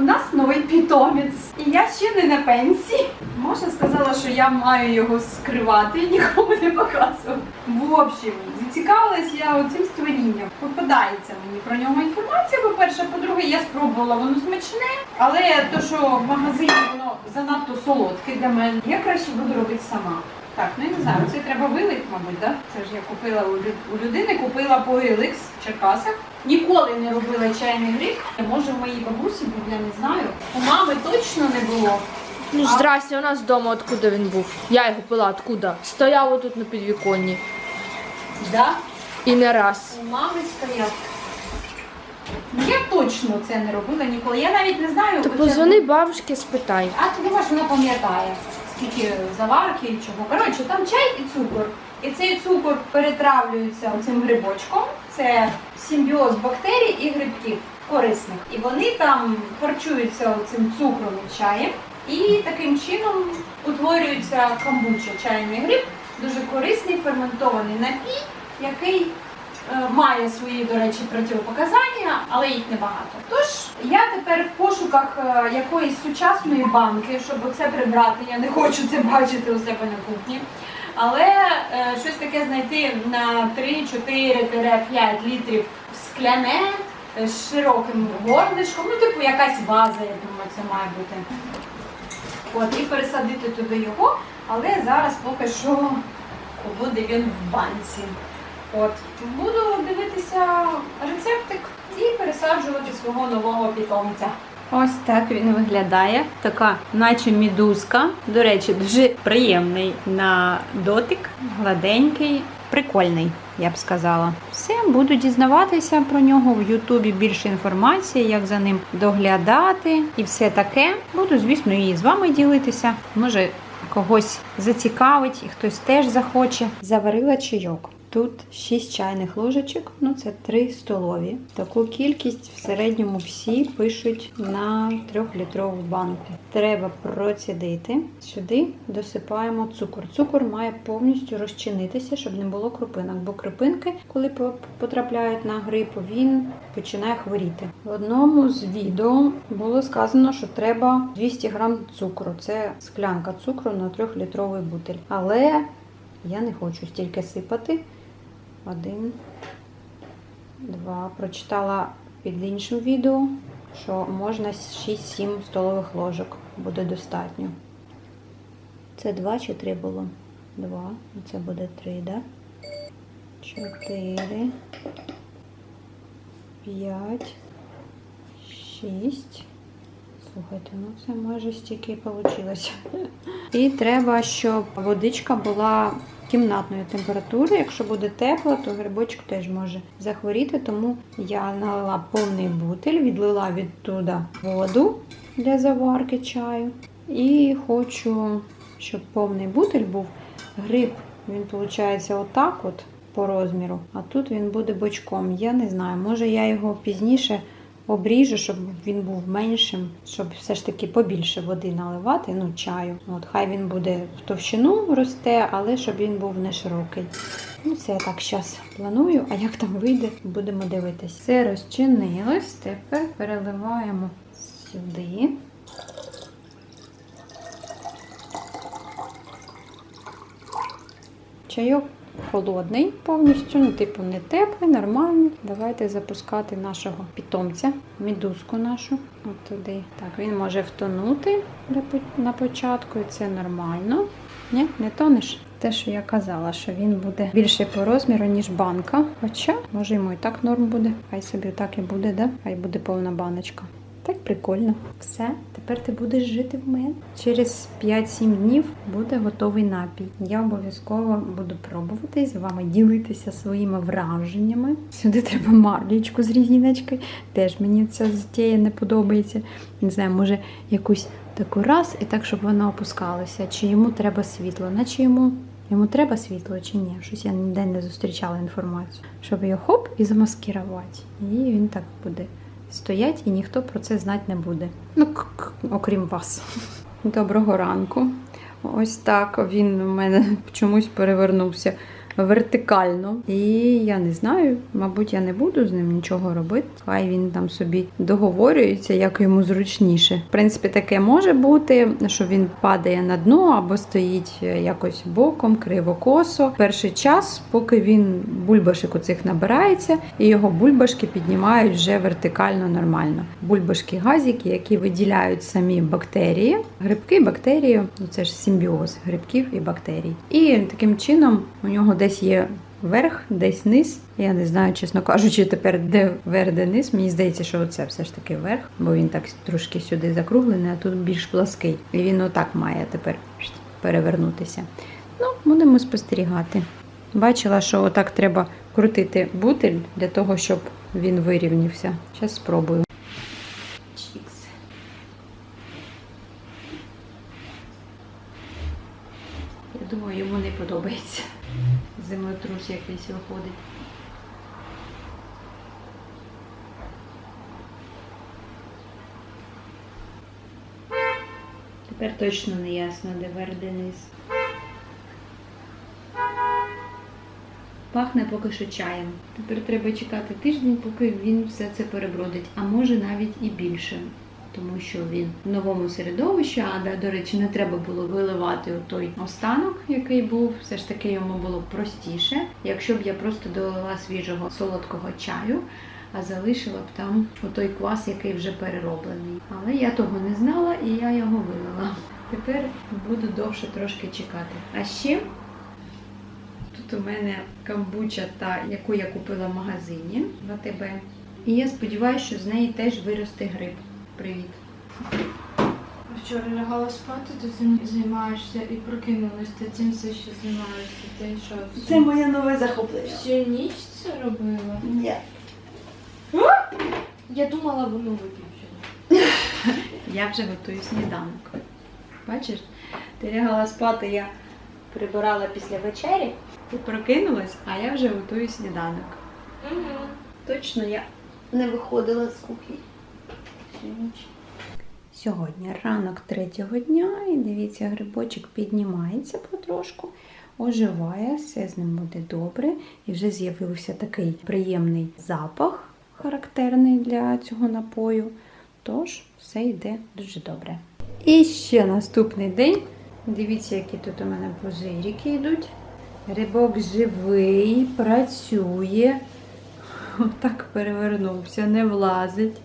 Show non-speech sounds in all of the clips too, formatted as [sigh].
у нас новий питомець. І я ще не на пенсії. Маша сказала, що я маю його скривати і нікому не показувати. В общем, зацікавилась я оцим створінням. Попадається мені про нього інформація. По-перше, по-друге, я спробувала воно смачне, але то, що в магазині воно занадто солодке для мене, я краще буду робити сама. Так, ну я не знаю, це треба вилить, мабуть, да? Це ж я купила у, людини, купила по OLX в Черкасах. Ніколи не робила чайний гриб. Може, в моїй бабусі був, я не знаю. У мами точно не було. Ну, здрасте, у нас вдома, откуда він був. Я його пила, откуда? Стояв отут на підвіконні. Да? І не раз. У мами стояв. Ну, Я точно це не робила ніколи. Я навіть не знаю. То оце- позвони бабушці, спитай. А ти думаєш, вона пам'ятає, скільки заварки і чого. Коротше, там чай і цукор. І цей цукор перетравлюється цим грибочком. Це симбіоз бактерій і грибків корисних. І вони там харчуються цим цукром і чаєм. І таким чином утворюється камбуча, чайний гриб, дуже корисний ферментований напій, який має свої, до речі, противопоказання, але їх небагато. Тож я тепер в пошуках е, якоїсь сучасної банки, щоб оце прибрати. Я не хочу це бачити у себе на кухні. Але е, щось таке знайти на 3-4-5 літрів скляне е, з широким горлишком, ну типу якась ваза, я думаю, це має бути. От, і пересадити туди його, але зараз поки що буде він в банці. От, буду дивитися рецептик і пересаджувати свого нового питомця. Ось так він виглядає. Така, наче мідузка. До речі, дуже приємний на дотик, гладенький, прикольний, я б сказала. Все, буду дізнаватися про нього в Ютубі більше інформації, як за ним доглядати і все таке. Буду, звісно, і з вами ділитися. Може, когось зацікавить і хтось теж захоче. Заварила чайок. Тут 6 чайних ложечок, ну це 3 столові. Таку кількість в середньому всі пишуть на 3-літрову банку. Треба процідити. Сюди досипаємо цукор. Цукор має повністю розчинитися, щоб не було крупинок, бо крупинки, коли потрапляють на гриб, він починає хворіти. В одному з відео було сказано, що треба 200 грам цукру. Це склянка цукру на 3-літровий бутиль. Але я не хочу стільки сипати. Один, два. Прочитала під іншим відео, що можна 6-7 столових ложок буде достатньо. Це два чи три було? Два. Це буде три, да? Чотири. П'ять. Шість. Слухайте, ну це майже стільки вийшло. [laughs] І треба, щоб водичка була кімнатної температури. Якщо буде тепло, то грибочок теж може захворіти. Тому я налила повний бутиль, відлила відтуди воду для заварки чаю. І хочу, щоб повний бутиль був гриб. Він виходить отак от по розміру, а тут він буде бочком. Я не знаю, може я його пізніше обріжу, щоб він був меншим, щоб все ж таки побільше води наливати, ну чаю. От хай він буде в товщину росте, але щоб він був не широкий. Ну, це я так зараз планую, а як там вийде, будемо дивитись. Все розчинилось. Тепер переливаємо сюди. Чайок холодний повністю, ну, типу, не теплий, нормальний. Давайте запускати нашого питомця, мідузку нашу. От туди. Так, він може втонути на початку, і це нормально. Ні, не тонеш? Те, що я казала, що він буде більший по розміру, ніж банка. Хоча, може, йому і так норм буде. Хай собі так і буде, да? Хай буде повна баночка. Так прикольно. Все, тепер ти будеш жити в мене. Через 5-7 днів буде готовий напій. Я обов'язково буду пробувати з вами ділитися своїми враженнями. Сюди треба марлічку з різіночкою. Теж мені ця затія не подобається. Не знаю, може якусь таку раз і так, щоб вона опускалася. Чи йому треба світло, наче йому. Йому треба світло чи ні? Щось я ніде не зустрічала інформацію. Щоб його хоп і замаскирувати. І він так буде стоять, і ніхто про це знати не буде. Ну, окрім вас. Доброго ранку. Ось так він у мене [laughs] чомусь перевернувся вертикально. І я не знаю, мабуть, я не буду з ним нічого робити. Хай він там собі договорюється, як йому зручніше. В принципі, таке може бути, що він падає на дно або стоїть е, якось боком, криво-косо. Перший час, поки він бульбашок у цих набирається, і його бульбашки піднімають вже вертикально нормально. Бульбашки газики, які виділяють самі бактерії, грибки, бактерії, ну це ж симбіоз грибків і бактерій. І таким чином у нього десь є верх, десь низ. Я не знаю, чесно кажучи, тепер де верх, де низ. Мені здається, що це все ж таки верх, бо він так трошки сюди закруглений, а тут більш плаский. І він отак має тепер перевернутися. Ну, будемо спостерігати. Бачила, що отак треба крутити бутиль для того, щоб він вирівнявся. Зараз спробую. Чікс. Я думаю, йому не подобається. Землетрус якийсь виходить. Тепер точно не ясно, де верх, де низ. Пахне поки що чаєм. Тепер треба чекати тиждень, поки він все це перебродить, а може навіть і більше. Тому що він в новому середовищі, а до речі, не треба було виливати той останок, який був. Все ж таки йому було простіше, якщо б я просто долила свіжого солодкого чаю, а залишила б там той квас, який вже перероблений. Але я того не знала і я його вилила. Тепер буду довше трошки чекати. А ще Тут у мене камбуча, та, яку я купила в магазині в АТБ. І я сподіваюся, що з неї теж виросте гриб. Привіт. Вчора лягала спати, ти цим займаєшся і прокинулась, ти цим все ще займаєшся. Ти що? всю- Це моє нове захоплення. Всю ніч це робила? Ні. Я думала, воно виключено. [laughs] Я вже готую сніданок. Бачиш, ти лягала спати, я прибирала після вечері. Ти прокинулась, а я вже готую сніданок. Точно я не виходила з кухні. Ніч. Сьогодні ранок третього дня, і дивіться, грибочок піднімається потрошку, оживає, все з ним буде добре. І вже з'явився такий приємний запах, характерний для цього напою. Тож все йде дуже добре. І ще наступний день. Дивіться, які тут у мене пузирики йдуть. Грибок живий, працює. Отак перевернувся, не влазить.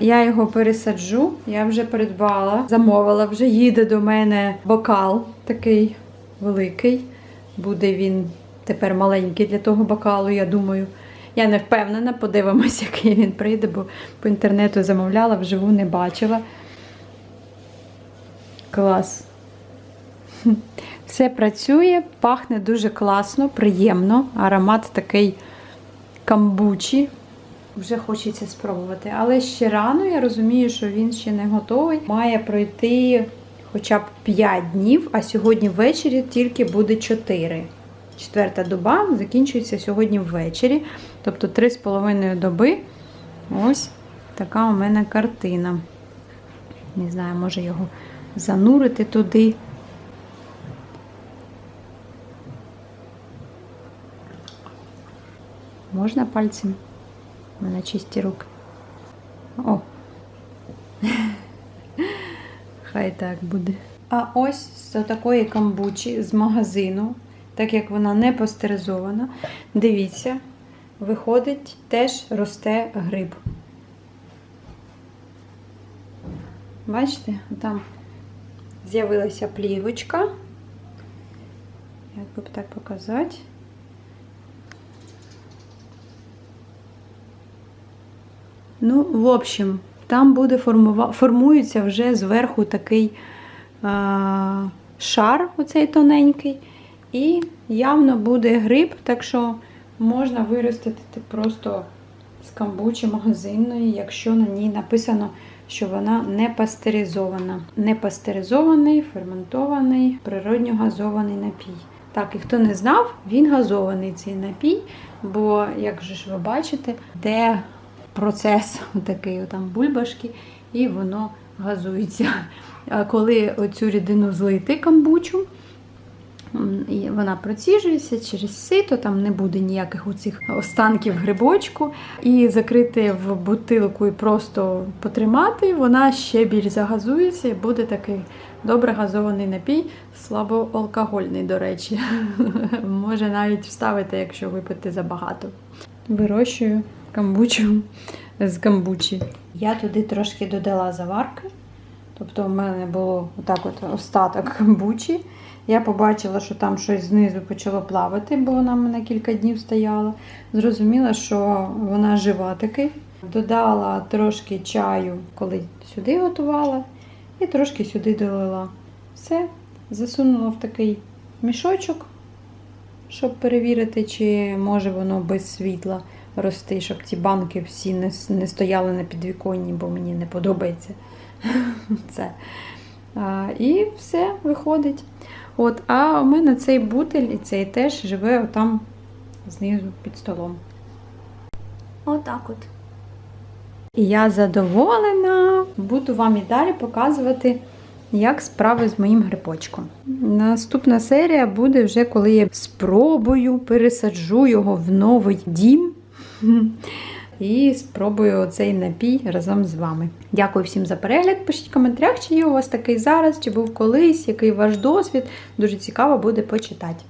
Я його пересаджу, я вже придбала, замовила, вже їде до мене бокал такий великий. Буде він тепер маленький для того бокалу, я думаю. Я не впевнена, подивимось, [laughs] який він прийде, бо по інтернету замовляла, вживу не бачила. Клас. [laughs] Все працює, пахне дуже класно, приємно. Аромат такий камбучі. Вже хочеться спробувати. Але ще рано, я розумію, що він ще не готовий. Має пройти хоча б 5 днів, а сьогодні ввечері тільки буде 4. Четверта доба закінчується сьогодні ввечері. Тобто 3,5 доби. Ось така у мене картина. Не знаю, може його занурити туди. Можна пальцем? У мене чисті руки. О. [laughs] Хай так буде. А ось з такої камбучі з магазину, так як вона не пастеризована, дивіться, виходить, теж росте гриб. Бачите, там з'явилася плівочка. Як би так показати? Ну, в общем, там буде формува... формується вже зверху такий а, шар, оцей тоненький, і явно буде гриб, так що можна виростити просто з камбучі магазинної, якщо на ній написано, що вона не пастеризована. Не пастеризований, ферментований, природньо газований напій. Так, і хто не знав, він газований цей напій, бо, як же ж ви бачите, де процес такий там бульбашки, і воно газується. А коли оцю рідину злити камбучу, І вона проціжується через сито, там не буде ніяких оцих останків грибочку. І закрити в бутилку і просто потримати, вона ще більш загазується і буде такий добре газований напій, слабоалкогольний, до речі. [laughs] Може навіть вставити, якщо випити забагато. Вирощую камбучу з камбучі. Я туди трошки додала заварки. Тобто у мене було отак от остаток камбучі. Я побачила, що там щось знизу почало плавати, бо вона в мене кілька днів стояла. Зрозуміла, що вона жива таки. Додала трошки чаю, коли сюди готувала, і трошки сюди долила. Все, засунула в такий мішочок, щоб перевірити, чи може воно без світла рости, щоб ці банки всі не, не стояли на підвіконні, бо мені не подобається [laughs] це. А, і все виходить. От, а у мене цей бутель і цей теж живе отам знизу під столом. Отак от. І я задоволена. Буду вам і далі показувати, як справи з моїм грибочком. Наступна серія буде вже коли я спробую пересаджу його в новий дім. І спробую цей напій разом з вами. Дякую всім за перегляд. Пишіть в коментарях, чи є у вас такий зараз, чи був колись, який ваш досвід. Дуже цікаво буде почитати.